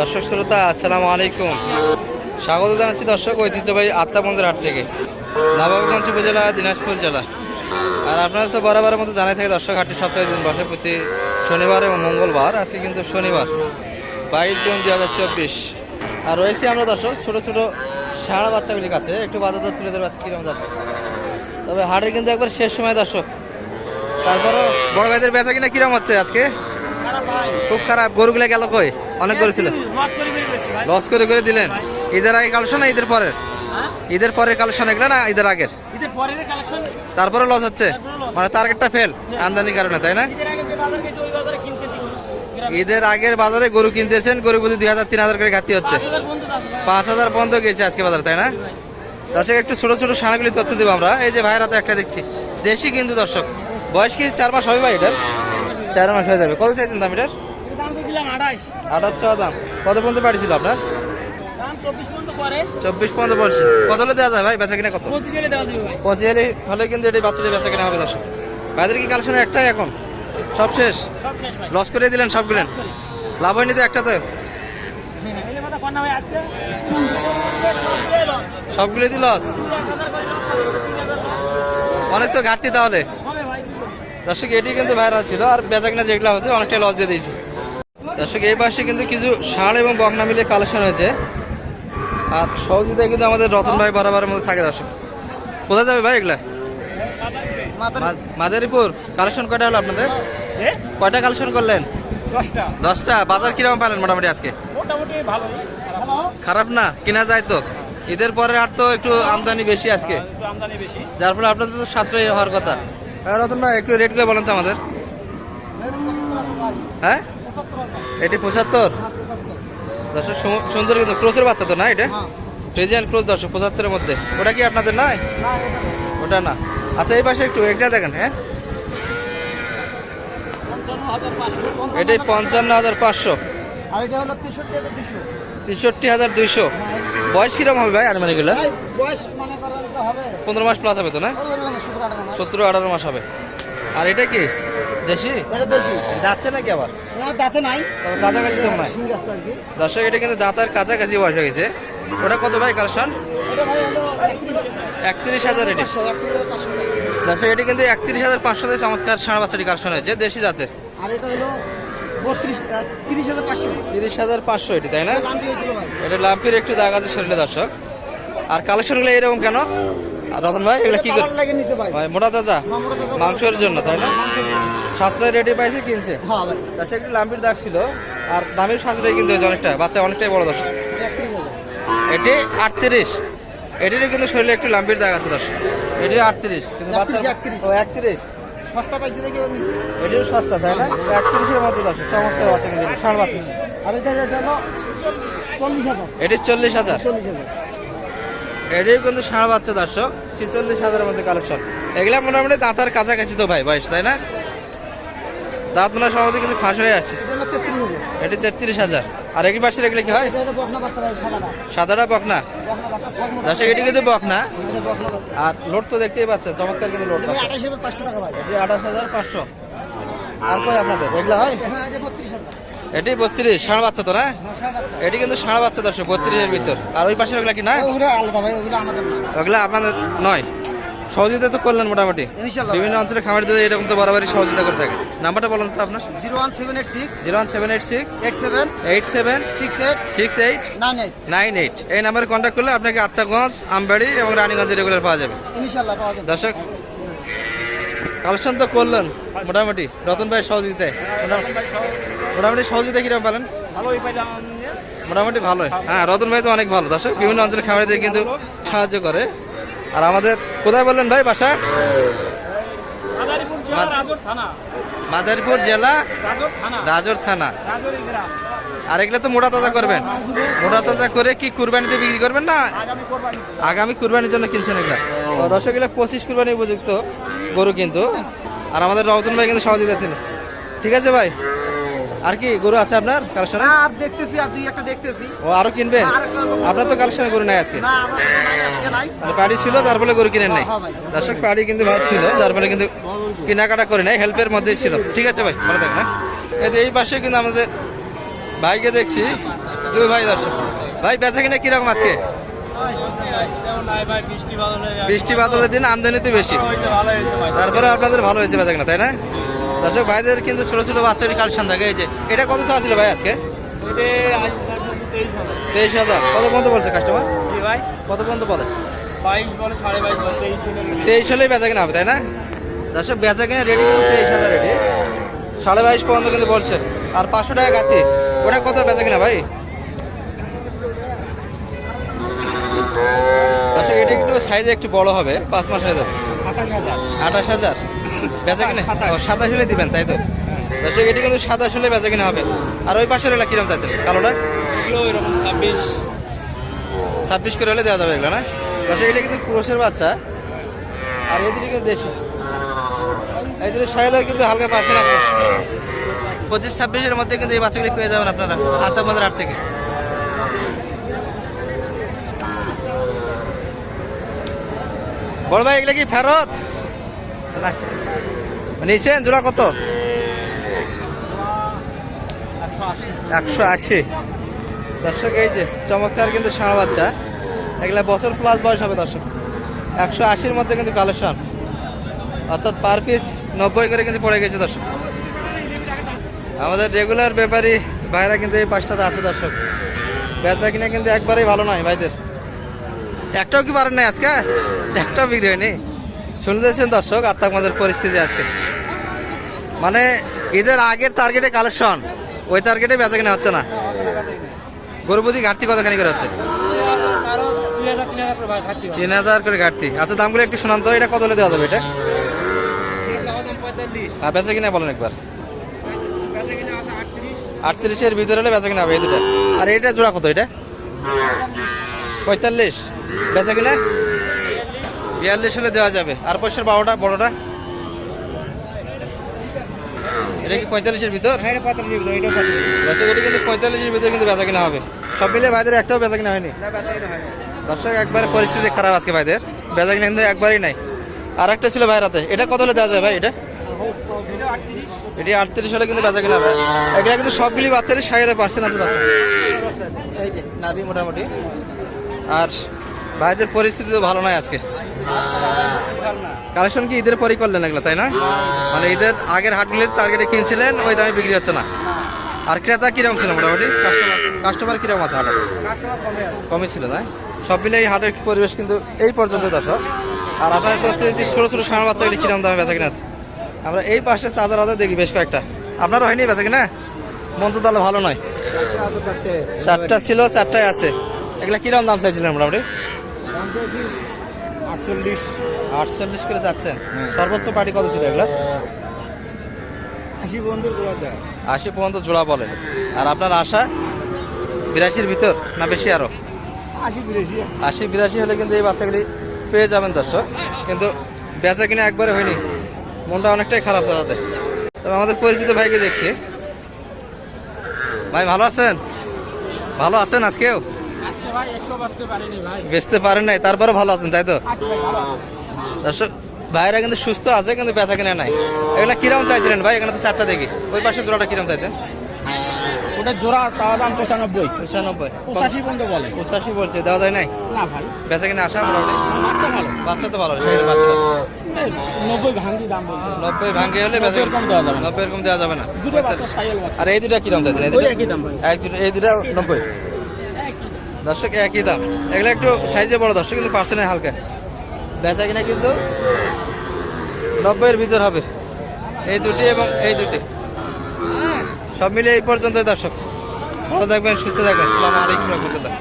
দর্শক শ্রোতা, আসসালামু আলাইকুম। স্বাগত জানাচ্ছি দর্শক ঐতিহ্যবাহী আত্মাবন্ধের হাট থেকে। নবাবগঞ্জ উপজেলা, দিনাজপুর জেলা। আর আপনারা তো বরাবরের মতো জানাই থাকে দর্শক, হাটটি সপ্তাহে দিন বসে। প্রতি শনিবার এবং মঙ্গলবার, আজকে কিন্তু শনিবার, বাইশ জুন দুই হাজার চব্বিশ। আর রয়েছি আমরা দর্শক, ছোট ছোট ষাঁড়া বাচ্চাগুলির কাছে। একটু বাজার দর তুলে ধরে আজকে কীরকম যাচ্ছে। তবে হাটের কিন্তু একবার শেষ সময় দর্শক। তারপরও বড় ভাইদের বেচা কিনা কীরকম হচ্ছে আজকে? খুব খারাপ। গরুগুলো গেল কই? অনেক গরু ছিল। লস করে করে দিলেন। ঈদের আগে কালেকশন না ঈদের পরের? ঈদের পরের কালেকশন এগুলো না ঈদের আগের? তারপরে লস হচ্ছে? মানে টার্গেটটা ফেল আমদানির কারণে তাই না? ঈদের আগের বাজারে গরু কিনতেছেন গরু প্রতি দুই হাজার তিন হাজার করে ঘাটতি হচ্ছে। পাঁচ হাজার পর্যন্ত গেছে আজকে বাজারে তাই না? দর্শক একটু ছোট ছোট সানাগুলি তথ্য দেবো আমরা। এই যে ভাইয়ের হাতে একটা দেখছি। দেশি কিন্তু দর্শক। বয়স কি চার মাস হবে ভাই এটার? চার মাস হয়ে যাবে। কত চাইছেন দাম এটার? আঠাশ। ছ দাম। কত পর্যন্ত পাঠিয়েছিল আপনার? চব্বিশ পর্যন্ত বলছি কত হলে দেওয়া যায় ভাই? বেচা কিনা কত? পঁচিশ হলে হলে কিন্তু এটি বাচ্চাটি বেচা কিনা হবে দর্শক। বাইরের কি কালেকশন একটাই এখন? সব শেষ? লস করে দিলেন সবগুলেন লাভ হয়নি তো একটা তো সবগুলো দি লস। অনেক তো ঘাটতি তাহলে। দর্শক এটি কিন্তু ভাইরাল ছিল আর বেচা কিনা যেগুলো হচ্ছে অনেকটাই লস দিয়ে দিয়েছি। দর্শক এই পাশে কিন্তু কিছু ষাঁড় এবং বকনা মিলে কালেকশন হয়েছে। আর সহযোগিতায় কিন্তু আমাদের রতন ভাই বরাবরের মধ্যে থাকে দর্শক। কোথায় যাবে ভাই এগুলা? মাদারীপুর। কালেকশন কয়টা হলো আপনাদের? কয়টা কালেকশন করলেন? দশটা। দশটা। বাজার কীরকম পেলেন মোটামুটি আজকে? মোটামুটি ভালো। খারাপ না? কিনা যায় তো। ঈদের পরে আর তো একটু আমদানি বেশি আজকে। একটু আমদানি বেশি। যার ফলে আপনাদের তো সাশ্রয়ী হওয়ার কথা। রতন ভাই একটু রেটগুলো বলেন তো আমাদের। হ্যাঁ? এটি পঁচাত্তর? দর্শক সুন্দর কিন্তু ক্রোসের বাচ্চা তো না এটা? ফ্রিজিয়ান ক্রোস দর্শক পঁচাত্তরের মধ্যে। ওটা কি আপনাদের নয় ওটা না। আচ্ছা এই পাশে একটু এটা দেখেন হ্যাঁ? এটাই পঞ্চান্ন হাজার পাঁচশো। তেষট্টি হাজার দুশো তেষট্টি হাজার দুইশো। বয়স কিরম হবে ভাই মনে হবে। পনেরো মাস প্লাস হবে তো না? রকম সতেরো আঠারো মাস। হবে। আর এটা কি? দেশি? যাচ্ছে নাকি আবার? দাঁতে নাই। কাছাকাছি তো নাই। দর্শক এটা কিন্তু দাঁতার কাছাকাছি বয়স হয়ে গেছে। ওটা কত ভাই কালেকশন একত্রিশ। হাজার এটি। দর্শক এটি কিন্তু একত্রিশ হাজার পাঁচশো চমৎকার সাড়ে বাচ্চাটি কালেকশন হয়েছে দেশি জাতের আর এটা হলো বত্রিশ তিরিশ হাজার পাঁচশো। তিরিশ হাজার পাঁচশো এটি তাই না? এটা লাম্পির একটু দাগ আছে শরীরে দর্শক। আর কালেকশনগুলো এরকম কেন? রতন ভাই এগুলো কি করে মোটা তাজা? মাংসের জন্য তাই না? সাশ্রয় রেটে পাইছে কিনছে? হ্যাঁ ভাই। দর্শক একটু লাম্পির দাগ ছিল। আর দামের সাশ্রয় কিন্তু হয়েছে অনেকটা বাচ্চা অনেকটাই বড় দর্শক। এটি আটত্রিশ। এটিরও কিন্তু শরীরে একটু লাম্বির দাগ আছে দর্শক। এটি আটত্রিশ কিন্তু বাচ্চা একত্রিশ। সস্তা পাইছে নাকি ওর নিচে এটিও সস্তা তাই না? একত্রিশের মধ্যে দর্শক চমৎকার বাচ্চা কিন্তু ষাঁড় বাচ্চা। আর এটা এটা হলো চল্লিশ হাজার। এটি চল্লিশ হাজার? চল্লিশ হাজার। এটিও কিন্তু ষাঁড় বাচ্চা দর্শক। ছিচল্লিশ হাজারের মধ্যে কালেকশন এগুলা মোটামুটি দাঁতার কাছাকাছি তো ভাই বয়স তাই না? দাঁত মনে হয় সম্ভবত কিছু ফাঁস হয়ে আসছে। এটা তেত্রিশ হাজার। আর একই পাশে এগুলো কি হয়? সাদাটা। বকনা? দর্শক এটি কিন্তু বকনা। আর লোড তো দেখতেই পাচ্ছেন চমৎকার কিন্তু পাঁচশো এটি আঠাশ হাজার পাঁচশো। আর কই আপনাদের? এগুলো হয়? হ্যাঁ এটা বত্রিশ ষাঁড় বাচ্চা তো না? হ্যাঁ এটি কিন্তু ষাঁড় বাচ্চা দর্শক বত্রিশের ভিতর। আর ওই পাশের ওগুলা কি না ওগুলা আপনাদের নয়। সহযোগিতা তো করলেন মোটামুটি। বিভিন্ন অঞ্চলে খামার দিয়ে এরকম তো বরাবরই সহযোগিতা করে থাকে। নাম্বারটা বলেন তো আপনার? Zero one seven eight six. Zero one seven eight six. Eight seven. Eight seven. Six eight. Six eight. Nine eight. Nine eight. এই নাম্বারে কন্ট্যাক্ট করলে আপনাকে আত্মাগঞ্জ আমবাড়ি এবং রানীগঞ্জে রেগুলার পাওয়া যাবে। ইনশাল্লাহ পাওয়া যাবে। দর্শক কালেকশন তো করলেন মোটামুটি। রতন ভাই সহযোগিতায়। মোটামুটি- সহযোগিতা কীরকম পেলেন? ভালোই পাইলাম মোটামুটি ভালোই। হ্যাঁ রতন ভাই তো অনেক ভালো। দর্শক বিভিন্ন অঞ্চলে খামারিদের কিন্তু সাহায্য করে। আর আমাদের কোথায় বললেন ভাই বাসা? মাদারীপুর জেলা রাজর থানা। মাদারীপুর জেলা রাজর থানা। রাজর থানা। রাজর গ্রাম। আর এগুলো তো মোটা তাজা করবেন। মোটা তাজা করে কি কুরবানিতে বিক্রি করবেন না? আগামী কুরবানির জন্য। কিনছেন এগুলো। দর্শক এগুলো পঁচিশ কুরবানি উপযুক্ত গরু কিন্তু। আর আমাদের রতন ভাই কিন্তু সহযোগিতা ছিল ঠিক আছে ভাই? আর কি গরু আছে আপনার কালেকশনে? আর দেখতেছি আর দুই একটা দেখতেছি। ও আরও কিনবেন? আপনার তো কালেকশনে গরু নাই আজকে? না আমার পাড়ি ছিল তার ফলে গরু কিনেন নাই। হ্যাঁ দর্শক পাড়ি কিন্তু ভাই ছিল যার ফলে কিন্তু কেনাকাটা করে নাই হেল্পের মধ্যেই ছিল। ঠিক আছে ভাই ভালো থাকবেন হ্যাঁ? এই যে এই পাশে কিন্তু আমাদের ভাইকে দেখছি। দুই ভাই দর্শক। ভাই বেচা কিনা কীরকম আজকে? বৃষ্টি হয়ে বাদলের দিন আমদানি তো বেশি। ভাই। তারপরে আপনাদের ভালো হয়েছে বেচা কিনা তাই না? দর্শক ভাইদের কিন্তু ছোট ছোট বাচ্চারই কালেকশন থাকে এই যে এটা কত চাওয়া ছিল ভাই আজকে? তেইশ হাজার। কত পর্যন্ত বলছে কাস্টমার ভাই। কত পর্যন্ত বলে? তেইশ হলেই বেচা কিনা হবে তাই না? দর্শক বেচা কিনা রেডি তেইশ হাজার রেডি সাড়ে বাইশ পর্যন্ত কিন্তু বলছে। আর পাঁচশো টাকা গাতি ওটা কত বেচা কিনা ভাই? দর্শক এটা একটু সাইজে একটু বড় হবে পাঁচ মাস হয়ে যাবে। আঠাশ হাজার। আঠাশ হাজার। বেচা কিনা? সাতাশ। হলে দিবেন তাই তো? দর্শক এটি কিন্তু সাতাশ হলে বেচা কিনা হবে। আর ওই পাশের এলা কিরম চাচ্ছেন? কালোটা? ছাব্বিশ। ছাব্বিশ করে হলে দেওয়া যাবে এগুলো না? দর্শক এটা কিন্তু ক্রোশের বাচ্চা। আর এদিকে কিন্তু দেশি। এই দুটো শাইলার কিন্তু হালকা পার্সেন্ট আছে। পঁচিশ ছাব্বিশের মধ্যে কিন্তু এই বাচ্চাগুলি পেয়ে যাবেন আপনারা আত্মাবাজার হাট থেকে। বড় ভাই এগুলো কি ফেরত? না। নিছেন? জোড়া কত? একশো আশি। দর্শক, এই যে চমৎকার কিন্তু ষাঁড় বাচ্চা। এগুলা বছর প্লাস বয়স হবে দর্শক। একশো আশির মধ্যে কিন্তু কালেকশন অর্থাৎ পার পিস নব্বই করে কিন্তু পড়ে গেছে দর্শক। আমাদের রেগুলার ব্যাপারী ভাইরা কিন্তু এই পাঁচটাতে আছে দর্শক। বেচা কিনা কিন্তু একবারেই ভালো নয় ভাইদের। একটাও কি পারেন নাই আজকে? একটাও বিক্রি হয়নি। শুনতেছেন দর্শক আত্মাক মাঝের পরিস্থিতি আজকে। মানে ঈদের আগের টার্গেটে কালেকশন ওই টার্গেটে বেচা কিনা হচ্ছে না। গরুপতি ঘাটতি কতখানি করে হচ্ছে? তিন হাজার করে ঘাটতি। আচ্ছা দামগুলো একটু শোনান তো, এটা কত হলে দেওয়া যাবে এটা? আর বেচা কিনা বলেন একবার। আটত্রিশের ভিতরে হলে বেচা কিনা হবে এই দুটা। আর এটা জোড়া কত এটা? পঁয়তাল্লিশ। বেচা কিনা? বিয়াল্লিশ হলে দেওয়া যাবে। আর পয়সার বারোটা, বড়টা? এটা কি পঁয়তাল্লিশের ভিতর? হ্যাঁ দর্শক কিন্তু পঁয়তাল্লিশের ভিতরে কিন্তু বেচা কিনা হবে। সব মিলে ভাইদের একটাও বেচা কিনা হয়নি। হয় দর্শক একবারে পরিস্থিতি খারাপ আজকে ভাইদের। বেচা কিনা কিন্তু একবারই নাই। আর একটা ছিল ভাইরাতে এটা কত হলে দেওয়া যায় ভাই এটা? এটা আটত্রিশ হলে কিন্তু বেচা কিনা হবে। এগুলা কিন্তু সবগুলি বাচ্চারই সাইডে পার্সেন্ট আছে এই যে নাবি মোটামুটি। আর ভাইদের পরিস্থিতি তো ভালো নয় আজকে। কালেকশন কি ঈদের পরই করলেন এগুলো, তাই না? মানে ঈদের আগের হাটগুলির টার্গেটে কিনছিলেন, ওই দামে বিক্রি হচ্ছে না। আর ক্রেতা কীরকম ছিল মোটামুটি? কাস্টমার কাস্টমার কীরকম আছে হাট? আছে কমই ছিল, তাই? সব মিলে এই হাটের পরিবেশ কিন্তু এই পর্যন্ত দর্শক। আর আপনার তো যে ছোটো ছোটো সামনে বাচ্চাগুলি কিরম দামে বেচা কিনা? আমরা এই পাশে চার্জার হাতে দেখি বেশ কয়েকটা। আপনারও হয়নি বেচা কিনা? মন তো তাহলে ভালো নয়। চারটা ছিল, চারটায় আছে। এগুলা কিরম দাম চাইছিলেন মোটামুটি? আটচল্লিশ। আটচল্লিশ। করে যাচ্ছেন? সর্বোচ্চ পার্টি কত ছিল এগুলা? আশি বন্ধু জোড়া দেয়। আশি পর্যন্ত জোড়া বলে। আর আপনার আশা? বিরাশির ভিতর না বেশি আরও? আশি বিরাশি। আশি বিরাশি হলে কিন্তু এই বাচ্চাগুলি পেয়ে যাবেন দর্শক। কিন্তু বেচা কিনা একবারে হয়নি। মনটা অনেকটাই খারাপ তাদের তবে আমাদের পরিচিত ভাইকে দেখছি। ভাই ভালো আছেন? ভালো আছেন আজকেও? বাঁচতে পারেন নাই তারপরে ভালো আছেন তাই তো। দর্শক ভাইরা কিন্তু সুস্থ আছে কিন্তু বেচা কিনা নাই। এগুলা কিরম চাইছিলেন ভাই? এখানে তো চারটা দেখি। ওই পাশে জোড়াটা কিরম চাইছেন? ওটা জোড়া চাওয়া দাম পঁচানব্বই। পঁচানব্বই। পঁচাশি পর্যন্ত বলে। পঁচাশি বলছে দেওয়া যায় নাই? না ভাই। বেচা কিনা আসা মোটামুটি বাচ্চা ভালো। বাচ্চা তো ভালো সেখানে বাচ্চা আছে। নব্বই ভাঙ্গি দাম নব্বই ভাঙ্গে হলে বেচা নব্বই এরকম দেওয়া যাবে না। নব্বই এরকম দেওয়া যাবে না। দুটো বাচ্চা সাইল বাচ্চা। আর এই দুটা কিরম চাইছেন? দুটো এই দুটা নব্বই? দর্শক, একই দাম। এগুলো একটু সাইজে বড় দর্শক, কিন্তু পাশে নেই হালকা। বেচা কিনা কিন্তু নব্বইয়ের ভিতর হবে। এই দুটি এবং এই দুটি। সব মিলিয়ে এই পর্যন্ত দর্শক। ভালো থাকবেন, সুস্থ থাকবেন। সালাম আলাইকুম রহমতুল্লাহ।